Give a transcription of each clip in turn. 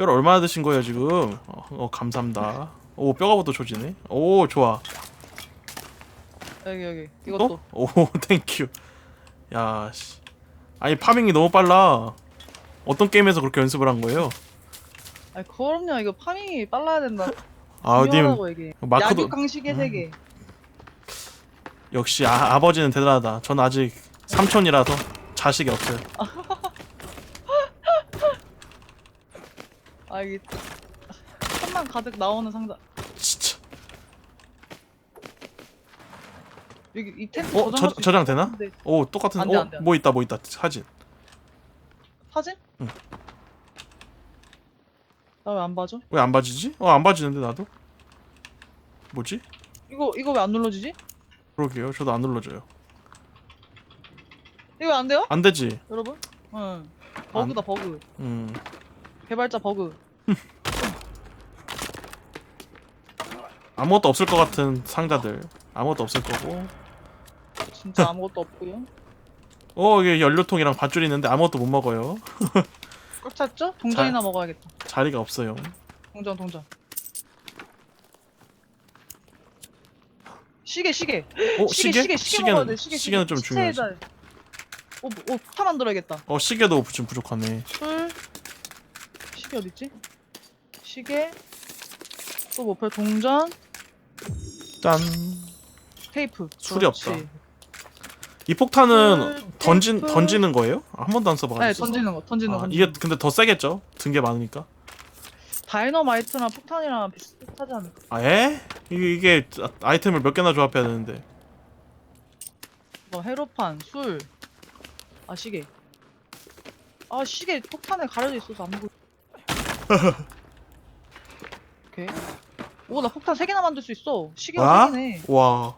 뼈를 얼마나 드신 거예요 지금? 어, 어 감사합니다. 오 뼈가부터 조지네. 오 좋아. 여기 여기 또? 이것도 오 땡큐. 야 씨. 아니 파밍이 너무 빨라. 어떤 게임에서 그렇게 연습을 한 거예요? 아니 그럼요 이거 파밍이 빨라야 된다 아님 중요하다고 이게 마크도 약육 강식의 세계 역시 아, 아버지는 대단하다. 전 아직 삼촌이라서 자식이 없어요. 아 이게 천만 가득 나오는 상자 진짜. 여기 이 텐트 어 저, 저장 되나? 오 똑같은 안 돼, 안 돼, 안 어뭐 있다 뭐 있다 사진. 사진? 응. 나 왜 안 봐줘? 왜 안 봐지지? 어 안 봐지는데 나도. 뭐지? 이거 이거 왜 안 눌러지지? 그러게요. 저도 안 눌러져요. 이거 왜안 돼요? 안 되지. 여러분? 응 버그다 버그 음. 개발자 버그 아무것도 없을 것 같은 상자들. 아무것도 없을 거고. 진짜 아무것도 없고요 어 이게 연료통이랑 밧줄이 있는데 아무것도 못 먹어요. 꽉 찼죠? 동전이나 먹어야겠다 자리가 없어요. 동전 동전 시계 시계 어 시계 시계 시계 먹어야 돼 시계는 시계 시계는 좀 중요하지. 시체에다 오, 오 폭탄 만들어야겠다 어 시계도 좀 부족하네. 술 시계 어딨지? 시계 또 목표 동전 짠. 테이프 술이 그렇지. 없다. 이 폭탄은 술, 던진 테이프. 던지는 거예요? 한 번도 안 써봐가지고. 네 던지는 거 던지는 아, 거 이게 근데 더 세겠죠? 든 게 많으니까. 다이너마이트랑 폭탄이랑 비슷하지 않을까? 아 에? 이게, 이게 아- 아이템을 몇 개나 조합해야 되는데. 뭐 헤로판 술 아 시계 아 시계 폭탄에 가려져 있어서 안 보여 오케이 오 나 폭탄 3개나 만들 수 있어 와? 시계가 3개네 와.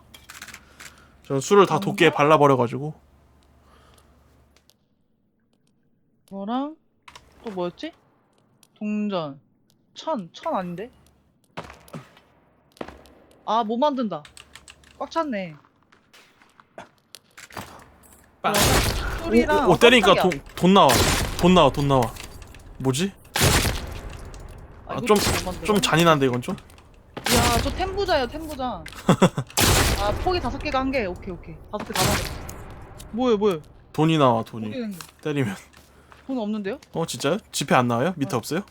전 술을 다안 도끼에 봐? 발라버려가지고. 뭐랑 또 뭐였지? 동전 천, 천 아닌데? 아, 못 만든다. 꽉 찼네. 빵. 술이랑 오, 오, 때리니까 깜짝이야. 돈, 돈 나와. 돈 나와, 돈 나와. 뭐지? 아, 좀, 못 만들어. 좀 잔인한데, 이건 좀? 야, 저 템부자예요, 템부자. 아, 폭이 다섯 개가 한 개. 오케이, 오케이. 다섯 개다 만들어. 뭐예요, 뭐예요? 돈이 나와, 돈이. 때리면. 돈 없는데요? 어, 진짜요? 지폐 안 나와요? 밑에 어. 없어요?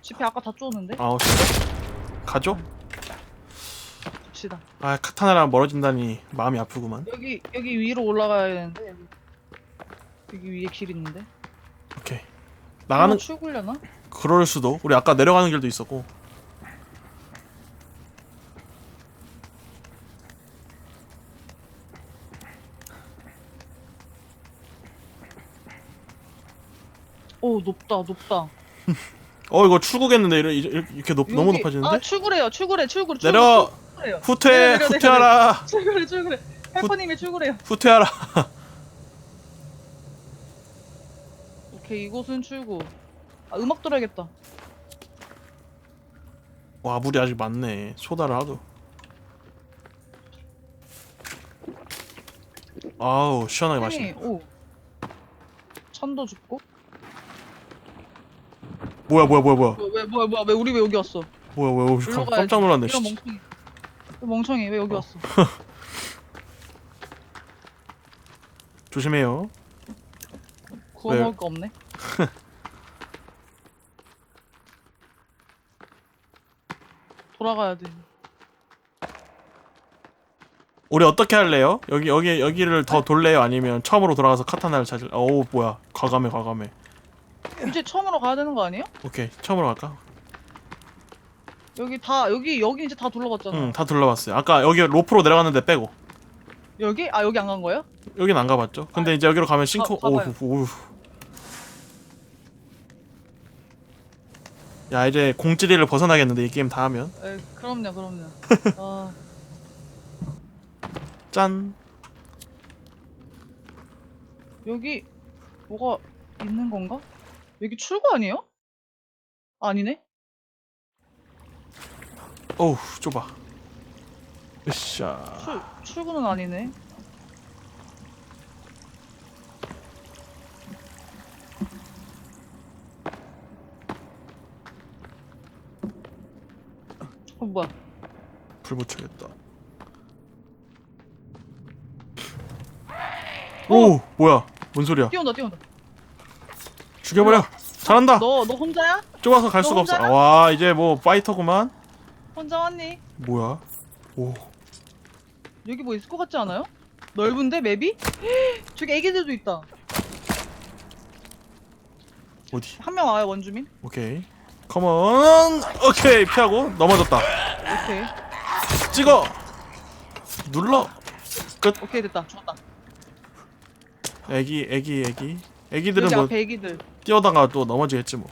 지폐 아까 다 쪼는데? 아, 진짜? 가죠? 갑시다. 아, 카타나랑 멀어진다니 마음이 아프구만. 여기, 여기 위로 올라가야 되는데, 여기. 여기 위에 길 있는데? 오케이. 나가는 나가는, 출구려나? 그럴 수도. 우리 아까 내려가는 길도 있었고. 오, 높다, 높다. 어, 이거 출구겠는데, 이렇게, 이렇게, 이렇게 높, 너무 여기- 높아지는데? 아 출구래요 출구래 출구 내려! 출구래요 후퇴! 내려, 내려, 후퇴하라! 출구래 출구래 헬퍼님이 출구래요 후퇴하라! 오케이 이곳은 출구 아 음악 들어야겠다 와, 물이 아직 많네. 소다를 하도. 아우, 시원하게 마시네. 오 천도 죽고 뭐야, 뭐야, 뭐야, 뭐야. 왜, 왜 뭐야 뭐야 왜 우리 왜 여기 왔어 뭐야, 뭐야, 오, 일로 가야지. 깜짝 놀랐네. 이런 씨. 멍청이 이 멍청이 왜 여기 어. 왔어 조심해요. 구워 왜? 먹을 거 없네 돌아가야 돼 우리 어떻게 할래요? 여기 여기 여기를 더 돌래요? 아니면 처음으로 돌아가서 카타나를 찾을? 어우 뭐야 과감해 과감해. 이제 처음으로 가야 되는 거 아니에요? 오케이 처음으로 갈까? 여기 다 여기 여기 이제 다 둘러봤잖아 응 다 둘러봤어요. 아까 여기 로프로 내려갔는데 빼고 여기? 아 여기 안 간 거예요? 여긴 안 가봤죠? 근데 이제 여기로 가면 싱크 가- 가봐요. 오우 오우. 야 이제 공찌리를 벗어나겠는데 이 게임 다 하면 에 그럼요 그럼요 아 짠. 여기 뭐가 있는 건가? 여기 출구 아니에요? 아니네? 어우 좁아. 으쌰. 출, 출구는 아니네 어 뭐야? 불 붙여야겠다. 어! 오 뭐야? 뭔 소리야? 뛰어온다 뛰어온다. 죽여버려. 잘한다. 너 너 혼자야? 좁아서 갈 너 수가 없어. 혼자야? 아, 와 이제 뭐 파이터구만. 혼자 왔니? 뭐야? 오 여기 뭐 있을 것 같지 않아요? 넓은데 맵이? 저기 애기들도 있다. 어디? 한 명 와요 원주민. 오케이. 컴온. 오케이 피하고 넘어졌다. 오케이 찍어. 눌러. 오케이 됐다 죽었다. 애기 애기 애기. 애기들은 여기 뭐 앞에 애기들. 뛰어다가 또 넘어지겠지 뭐.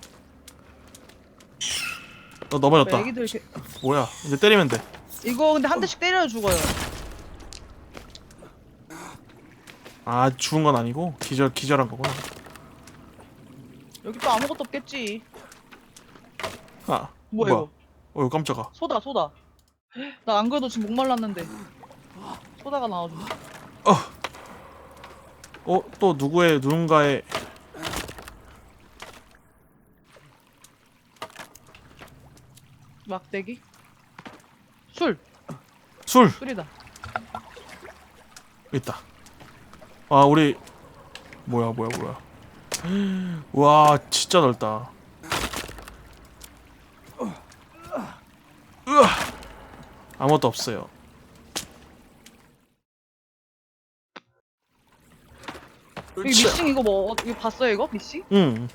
너 넘어졌다. 뭐 애기들 이렇게. 뭐야? 이제 때리면 돼. 이거 근데 한 대씩 때려 죽어요. 아 죽은 건 아니고 기절 기절한 거구나. 여기 또 아무것도 없겠지. 아 뭐야, 이거? 어유 깜짝아. 소다 소다. 나 안 그래도 지금 목 말랐는데. 소다가 나와주네. 어또 누구의 누군가의 막대기. 술 술 술이다. 있다. 아 우리 뭐야 뭐야 뭐야. 와 진짜 넓다. 으아 아무것도 없어요. 여기 미싱 이거 뭐 어, 이거 봤어요 이거 미싱? 응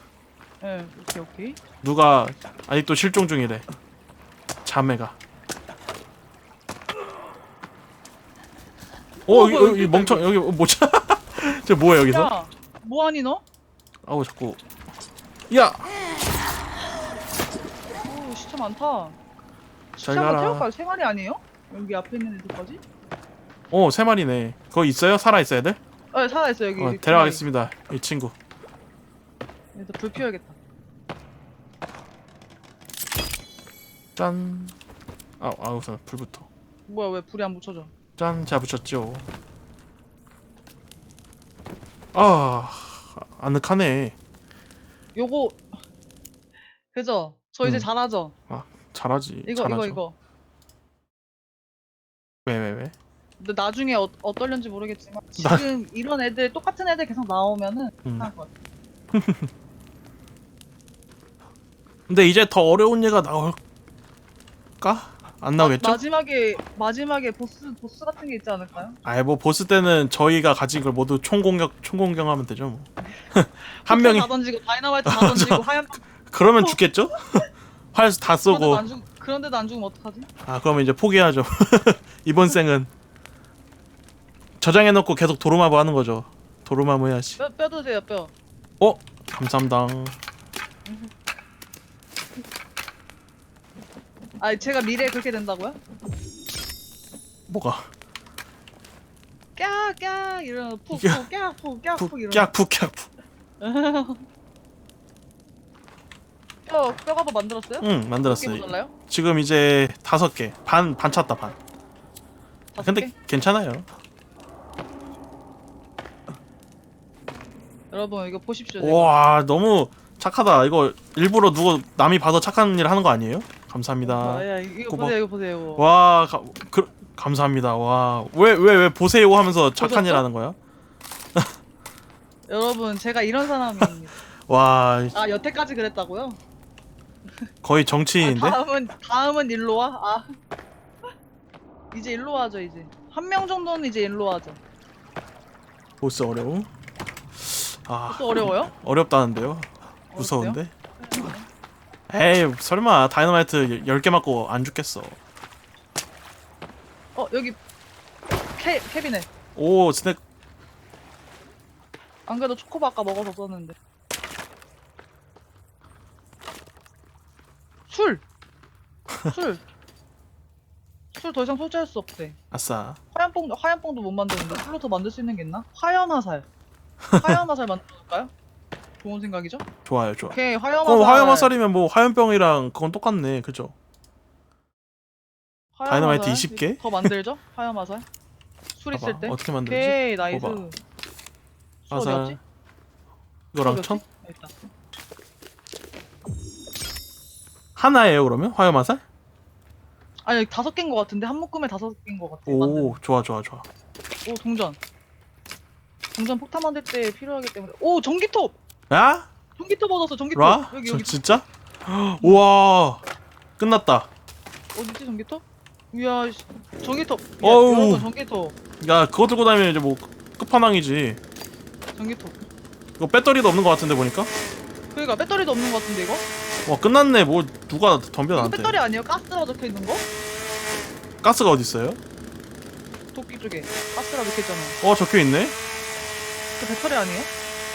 예. 오케이 오케이. 누가 아직도 실종 중이래. 자매가. 오 어, 여기, 뭐야, 여기 여기 멍청 여기 뭐지? 저 뭐야 여기서? 야 뭐하니 너? 아우 자꾸 야오 시차 많다. 잘 시차가 가라. 태울까요? 세 마리 아니에요? 여기 앞에 있는 애들까지? 어, 세 마리네. 거기 있어요? 살아 있어야 돼? 어 살아있어 여기. 어, 여기 데려가겠습니다. 이 친구. 일단 불 피워야겠다. 짠. 아, 아 우선 불부터. 뭐야 왜 불이 안 붙여져? 짠, 자 붙였죠. 아, 아늑하네. 요거 그죠? 저 이제 음. 잘하죠? 잘하지. 이거 잘하죠. 이거 이거. 왜, 왜, 왜? 근데 나중에 어, 어떨는지 모르겠지만 지금 이런 애들 똑같은 애들 계속 나오면은 음. 괜찮을 것 같아. 근데 이제 더 어려운 얘가 나올까? 안 나오겠죠? 마지막에 마지막에 보스 보스 같은 게 있지 않을까요? 아이 뭐 보스 때는 저희가 가진 걸 모두 총공격 총공격하면 되죠 뭐. 한 명이 다 던지고 다이너마이트 다 던지고 하얀 그러면 죽겠죠? 활다 그런데도 쏘고 안 죽, 그런데도 안 죽으면 어떡하지? 아 그러면 이제 포기하죠. 이번 생은 저장해놓고 계속 도루마무 하는 거죠. 도루마무 해야지. 뼈, 뼈 드세요 뼈. 어 감사합니다. 아 제가 미래에 그렇게 된다고요? 뭐가 깍깍 이러면 야. 푹푹 깍푹 깍푹 이러면 푹 깍푹 깍푹. 뼈 뼈가 뭐 만들었어요? 응 만들었어요. 모자라요? 지금 이제 다섯 개 반 반 찼다 반. 다섯 근데 개? 괜찮아요. 여러분 이거 보십시오. 와 너무 착하다. 이거 일부러 누구 남이 봐서 착한 일 하는 거 아니에요? 감사합니다. 아, 야, 이거 고마- 보세요 이거 보세요 이거. 와, 가, 그, 감사합니다. 와, 왜, 왜, 왜 보세요 하면서 착한 보셨죠? 일 하는 거야? 여러분 제가 이런 사람입니다. 와, 아 여태까지 그랬다고요? 거의 아, 정치인인데? 다음은 다음은 일로 와. 아 이제 일로 와죠 이제 한 명 정도는 이제 일로 와죠. 보스 어려움? 아, 또 어려워요? 어렵다는데요? 무서운데? 에이, 설마 다이너마이트 10개 맞고 안 죽겠어. 어 여기 캐 캐비넷. 오, 스낵, 안 그래도 초코바 아까 먹어서 썼는데. 술. 술. 술 더 이상 소지할 수 없대. 아싸. 화염뽕 화염뽕도 못 만드는데 술로 더 만들 수 있는 게 있나? 화염화살. 화염화살 만들어볼까요? 좋은 생각이죠? 좋아요, 좋아. 오케이 화염화살. 어, 화염화살이면 뭐 화염병이랑 그건 똑같네, 그죠? 화염화살. 다이너마이트 20 개? 더 만들죠? 화염화살. 술 있을 봐봐, 때. 어떻게 만들지? 오케이 나이스. 봐봐. 술 화살? 이거랑 술 천? 여기 있다. 하나예요, 그러면? 화염화살? 아니 다섯 개인 것 같은데 한 묶음에 다섯 개인 것 같아. 맞네. 오 좋아 좋아 좋아 오 동전. 동전 폭탄 만들 때 필요하기 때문에. 오 전기톱. 야? 전기톱 얻었어. 전기톱. 라? 여기 저, 여기 진짜? 우와 끝났다 어디지 전기톱? 이야 씨, 전기톱. 야, 어우. 여러분 전기톱. 야 그거 들고 다니면 이제 뭐 끝판왕이지 전기톱. 이거 배터리도 없는 것 같은데 보니까 그러니까 배터리도 없는 것 같은데 이거? 와 끝났네 뭐 누가 덤벼 이거 나한테 배터리 아니에요? 가스라 적혀 있는 거? 가스가 어디 있어요? 도끼 쪽에 가스라 적혀 있잖아. 어 적혀 있네 그 배터리 아니에요?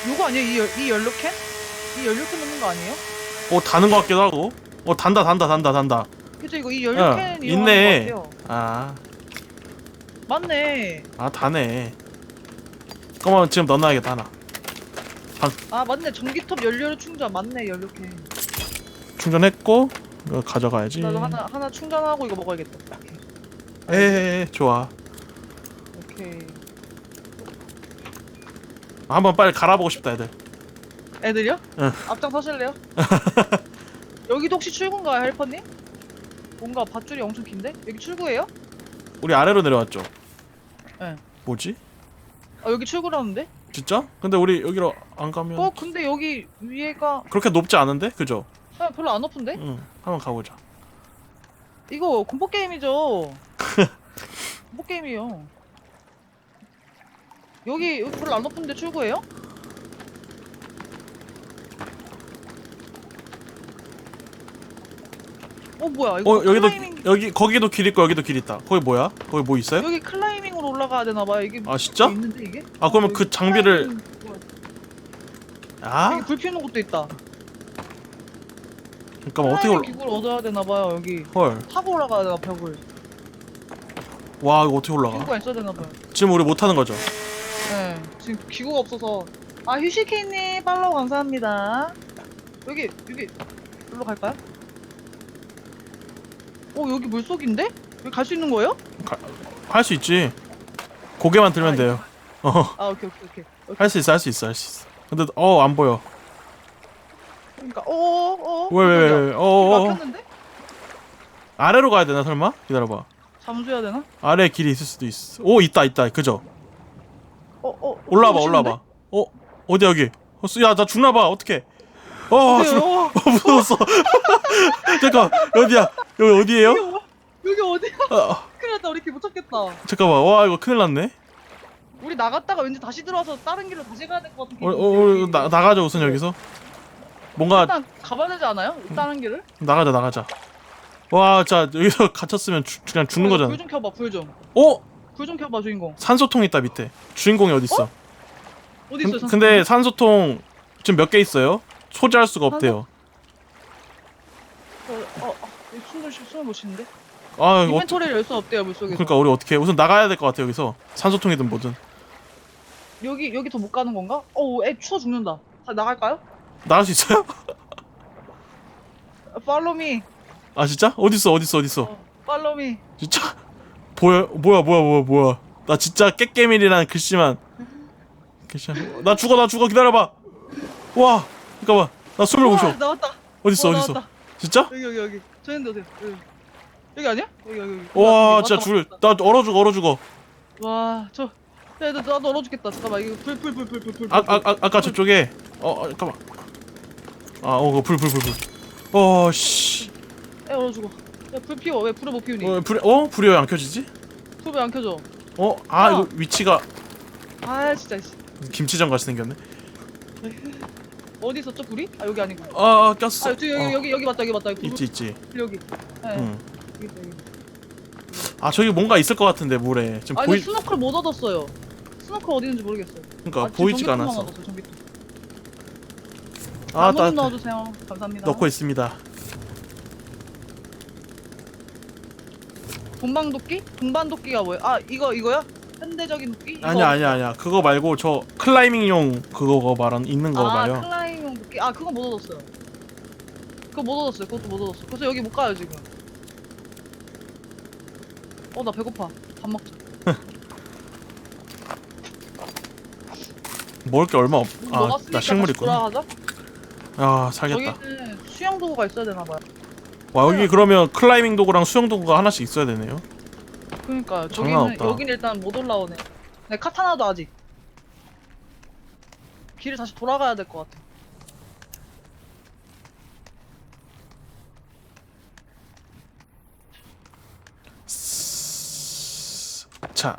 요거 아니에요? 이, 열, 이 연료 캔? 이 연료 캔 넣는 거 아니에요? 어 다는 것 같기도 하고 어 단다 단다 단다 단다 그죠 이거 이 연료 야, 캔 이용하는 있네. 거 같아요. 아, 맞네. 아 다네 그러면 지금 넣어놔야겠다 하나 아 맞네. 전기톱 연료를 충전 맞네 연료 캔. 충전했고 이거 가져가야지 나도 하나 하나 충전하고 이거 먹어야겠다. 오케이. 에에 좋아 오케이. 한번 빨리 갈아보고 싶다 애들 애들이요? 응. 앞장 서실래요? 여기도 혹시 출구인가요, 헬퍼님? 뭔가 밧줄이 엄청 긴데? 여기 출구예요? 우리 아래로 내려왔죠 네. 뭐지? 아 여기 출구라는데? 진짜? 근데 우리 여기로 안 가면 어 근데 여기 위에가 그렇게 높지 않은데? 그죠? 아, 별로 안 높은데? 응 한번 가보자 이거 공포 게임이죠. 공포 게임이요. 여기 여기 별로 안 높은데 출구예요? 어 뭐야 이거 어 여기도 클라이밍 여기 거기도 길 있고 여기도 길 있다 거기 뭐야? 거기 뭐 있어요? 여기 클라이밍으로 올라가야 되나 봐요 이게 아 진짜? 뭐 있는데 이게? 아, 그러면 여기 그 장비를-. 아? 여기 불 피우는 것도 있다. 잠깐만 어떻게 클라이밍 올라 기구를 얻어야 되나 봐요 여기 헐 타고 올라가야 되나 벽을 와 이거 어떻게 올라가 기구가 있어야 되나 봐요. 지금 우리 못 하는 거죠? 네, 지금 기구가 없어서. 아, 휴식케이님 팔로우 감사합니다. 여기, 여기, 여기로 갈까요? 어, 여기 물속인데? 여기 갈 수 있는 거예요? 할 수 있지 고개만 들면 아, 돼요 어 아, 오케이, 오케이. 오케이. 할 수 있어 할 수 있어 할 수 있어 근데 어 안 보여 그러니까, 어어, 어. 왜 왜왜 어어 막혔는데? 아래로 가야 되나 설마? 기다려봐 잠수해야 되나? 아래 길이 있을 수도 있어 오 있다 있다 그죠? 어, 어. 올라와봐 오시는데? 올라와봐 어? 어디 여기 어, 야나 죽나봐 어떡해 어 네, 죽... 어, 무서웠어 잠깐 어디야 여기 어디에요? 여기, 어- 여기 어디야? 아, 큰일 났다, 우리 길못 찾겠다. 잠깐만 와 이거 큰일 났네 우리 나갔다가 왠지 다시 들어와서 다른 길로 다시 가야 될 것 같은 어, 어, 어, 나, 나가자 우선 여기서 뭔가 일단 가봐야 되지 않아요? 다른 길을? 나가자 나가자 와 자 여기서 갇혔으면 주, 그냥 죽는 거잖아 불좀 켜봐, 불 좀. 어? 불 좀 켜봐, 주인공. 산소통 있다 밑에 주인공이 어디 있어? 어디 있어요? 근, 근데 산소통 지금 몇 개 있어요? 소지할 수가 없대요 어, 어, 어, 숨을 쉬, 숨을 못 쉬는데? 아 어, 인벤토리를 열 수 없대요 물속에서. 그러니까 우리 어떻게 해? 우선 나가야 될 것 같아 여기서 산소통이든 뭐든 여기 여기 더 못 가는 건가? 어, 애 추워 죽는다. 다 나갈까요? 나갈 수 있어요? Me. 아 진짜? 어디 있어 어디 있어 어. 진짜? 보여 뭐야 뭐야 뭐야 뭐야 나 진짜 깨깨밀이라는 글씨만 글씨 나 죽어 나 죽어 기다려봐 와 잠깐만 나 숨을 못 쉬어 나왔다. 어디 있어 어, 나왔다. 진짜? 여기 여기 여기. 저 있는데 어디? 여기. 여기 아니야? 여기 여기. 여기. 와 진짜 줄. 나 얼어 죽어 얼어 죽어 와, 저. 야, 나 나도 얼어 죽겠다. 잠깐만 이거 불불불불불 불. 아, 아, 아 아까 저쪽에 어 어, 잠깐만 아 어 불 불 불 불 어씨 애 얼어 죽어. 야, 불 피워. 왜 불을 못 피우니? 어 불이 어 불이 왜 안 켜지지? 불 왜 안 켜져? 어아 어. 이거 위치가 아, 진짜. 씨. 김치전 같이 생겼네 어디 있었죠 불이? 아 여기 아니고. 아 꼈어 아 여기 여기 어, 여기 여기 맞다 여기 맞다 여기. 있지 있지 불 여기. 네. 응. 여기 있다, 여기. 아 저기 뭔가 있을 것 같은데 물에 지금 아니 보이 스노클 못 얻었어요. 스노클 어디 있는지 모르겠어요. 그러니까 아, 지금 보이지가 전기톱만 않았어 얻었어요, 전기톱. 아 나무 좀따 넣어주세요. 감사합니다. 넣고 있습니다 동방 도끼? 동반 도끼가 뭐예요? 아 이거 이거야? 현대적인 도끼? 이거 아니야 아니야 아니야 그거 말고 저 클라이밍용 그거 말한 있는 거아 봐요 클라이밍 도끼. 아 그거 못 얻었어요. 그거 못 얻었어요. 그것도 못 얻었어. 그래서 여기 못 가요 지금. 어 나 배고파. 밥 먹자. 먹을 게 얼마 뭐 없아나 먹었으니까 식물 있구나 돌아가자. 아 살겠다 여기는 수영 도구가 있어야 되나 봐요. 와 여기 그러면 클라이밍 도구랑 수영 도구가 하나씩 있어야 되네요. 그러니까 장난 저기는 없다. 여기는 일단 못 올라오네. 네 카타나도 아직. 길을 다시 돌아가야 될 것 같아. 자.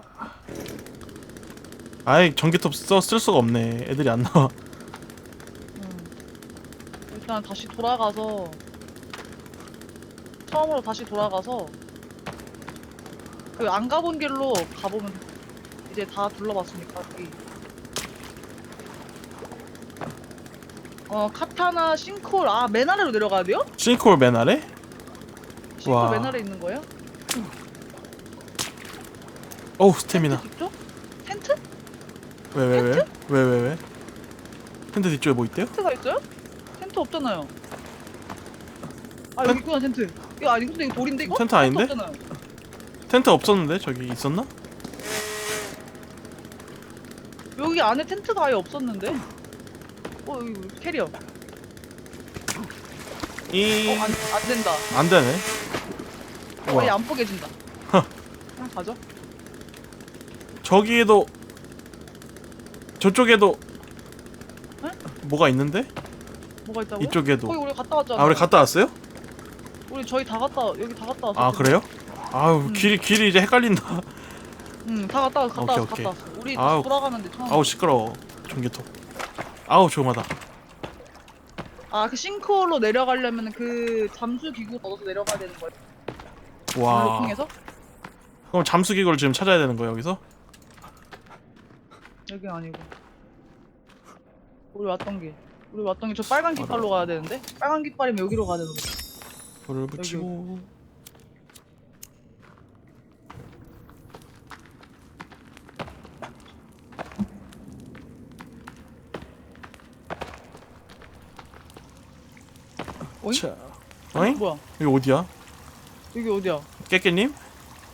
아이 전기톱 써 쓸 수가 없네. 애들이 안 나와. 음. 일단 다시 돌아가서 처음으로 다시 돌아가서 그 안 가본 길로 가보면 이제 다 둘러봤으니까 여기. 어 카타나 싱크홀 아맨 아래로 내려가야 돼요? 싱크홀 맨 아래? 싱크홀 와. 맨 아래 있는 거예요? 어우 스태미나. 텐트 뒤쪽? 텐트? 왜 왜 왜? 왜 왜 왜? 텐트 뒤쪽에 뭐 있대요? 텐트가 있어요? 텐트 없잖아요. 아 여기 있구나 텐트. 이거 아니 근데 이거 돌인데 이거? 텐트 아닌데? 없잖아요. 텐트 없었는데 저기 있었나? 여기 안에 텐트가 아예 없었는데? 어 여기 캐리어. 이... 어안 안 된다. 안 되네. 빨리 와안 뽀개진다. 허. 그냥 가죠. 저기에도 저쪽에도 에? 뭐가 있는데? 뭐가 있다고요? 이쪽에도. 우리 갔다 왔잖아. 아 우리 갔다 왔어요? 우리 저희 다 갔다 여기 다 갔다 왔어. 아 그래요? 아우 음. 길이 길이 이제 헷갈린다. 응다 갔다 왔어. 갔다 오케이, 왔어. 오케이. 갔다 왔어. 우리 아우. 다시 돌아가면 돼. 처음. 아우 시끄러워 전기톱. 아우 조용하다. 아그 싱크홀로 내려가려면 그 잠수 기구 얻어서 내려가야 되는 거예요. 와. 높이에서 그럼 잠수 기구를 지금 찾아야 되는 거예요 여기서? 여기 아니고. 우리 왔던 길. 우리 왔던 길저 빨간 깃발로 가야 되는데? 빨간 깃발이면 여기로 가야 되는 거지. 불을 붙이고. 어이? 자, 어이? 뭐야? 여기 어디야? 여기 어디야? 깨깨님?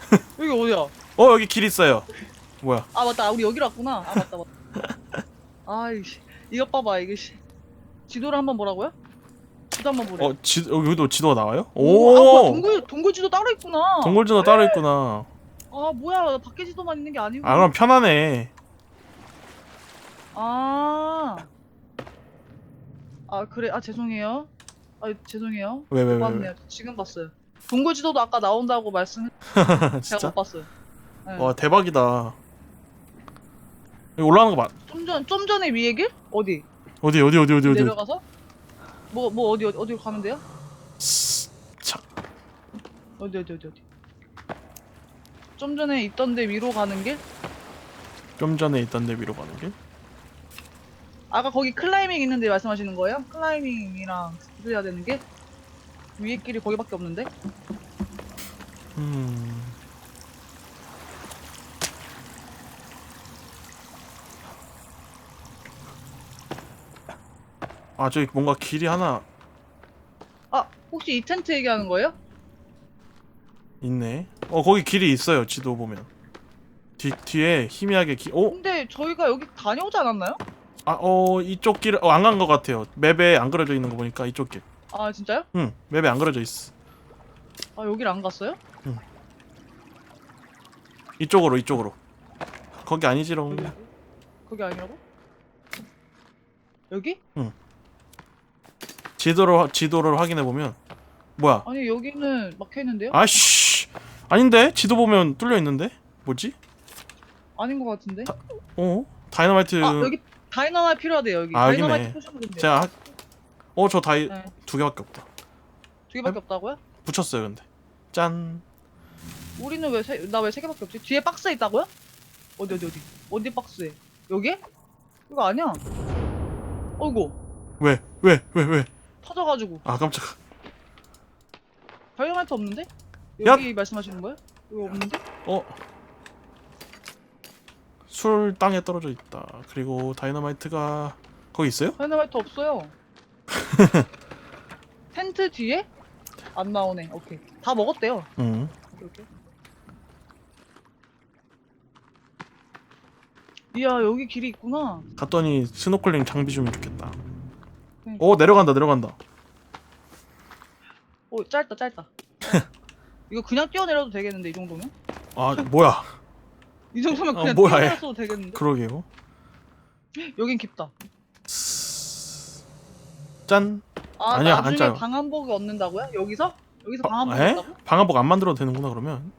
여기 어디야? 어 여기 길 있어요. 뭐야? 아 맞다 우리 여기로 왔구나 아 맞다 맞다 아이씨 이것 봐봐 이게 씨 지도를 한번 보라고요? 지도 한번 보래 어 지, 여기도 지도가 나와요? 오, 아, 뭐야, 오. 동굴 동굴 지도 따로 있구나 동굴 지도 따로 있구나. 아 뭐야 나 밖에 지도만 있는 게 아니고 아 그럼 편하네. 아. 아 그래 아 죄송해요 아 죄송해요 왜왜 왜? 못 왜, 봤네요 지금 봤어요 동굴 지도도 아까 나온다고 말씀해 제가 진짜? 못 봤어요 네. 와 대박이다. 여기 올라가는 거 맞? 좀, 전, 좀 전에 위에 길? 어디? 어디 어디 어디 어디 어디? 내려가서? 뭐, 뭐 어디, 어디, 어디로 가면 돼요? 차. 어디, 어디, 어디, 어디? 좀 전에 있던 데 위로 가는 길? 좀 전에 있던 데 위로 가는 길? 아까 거기 클라이밍 있는데 말씀하시는 거예요? 클라이밍이랑 기술해야 되는 게? 위에 길이 거기밖에 없는데? 음. 아 저기 뭔가 길이 하나 아, 혹시 이 텐트 얘기하는 거예요? 있네. 어 거기 길이 있어요. 지도 보면. 뒤 뒤에 희미하게 기. 어? 근데 저희가 여기 다녀오지 않았나요? 아어 이쪽 길을 어, 안 간 것 같아요. 맵에 안 그려져 있는 거 보니까 이쪽 길. 아, 진짜요? 응 맵에 안 그려져 있어. 아, 여기를 안 갔어요? 이쪽으로 이쪽으로. 거기 아니지롱. 거기 아니라고? 여기? 지도를 화- 지도를 확인해 보면 뭐야? 아니, 여기는 막혀 있는데요? 아씨 아닌데 지도 보면 뚫려 있는데 뭐지? 아닌 것 같은데? 어 다이너마이트 아, 여기 다이너마이트 필요하대요, 여기. 아, 여기네. 다이너마이트 푸시면 된대요. 제가 어저 다이 네. 두 개밖에 없다. 두 개밖에 없다고요? 붙였어요 근데 짠 우리는 왜 나 왜 세 개밖에 없지? 뒤에 박스에 있다고요? 어디 어디 어디 어디 박스에? 여기? 이거 아니야? 어이구 왜 왜 왜 왜? 터져가지고 아 깜짝. 다이너마이트 없는데? 야! 여기 말씀하시는 거예요? 이거 없는데? 어. 술 땅에 떨어져 있다. 그리고 다이너마이트가 거기 있어요? 다이너마이트 없어요 텐트 뒤에? 안 나오네 오케이 다 먹었대요 응. 오케이, 오케이. 이야 여기 길이 있구나 갔더니 스노클링 장비 주면 좋겠다. 그러니까. 오 내려간다 내려간다. 오 짧다 짧다. 이거 그냥 뛰어내려도 되겠는데 이 정도면? 아 뭐야 이 정도면 아, 그냥 뭐야, 얘. 뛰어내려도 되겠는데? 그러게요 여긴 깊다. 짠 아 아니야, 안 나중에 짜요. 방한복을 얻는다고요? 여기서? 여기서 방한복 에? 얻다고? 방화복 안 만들어도 되는구나 그러면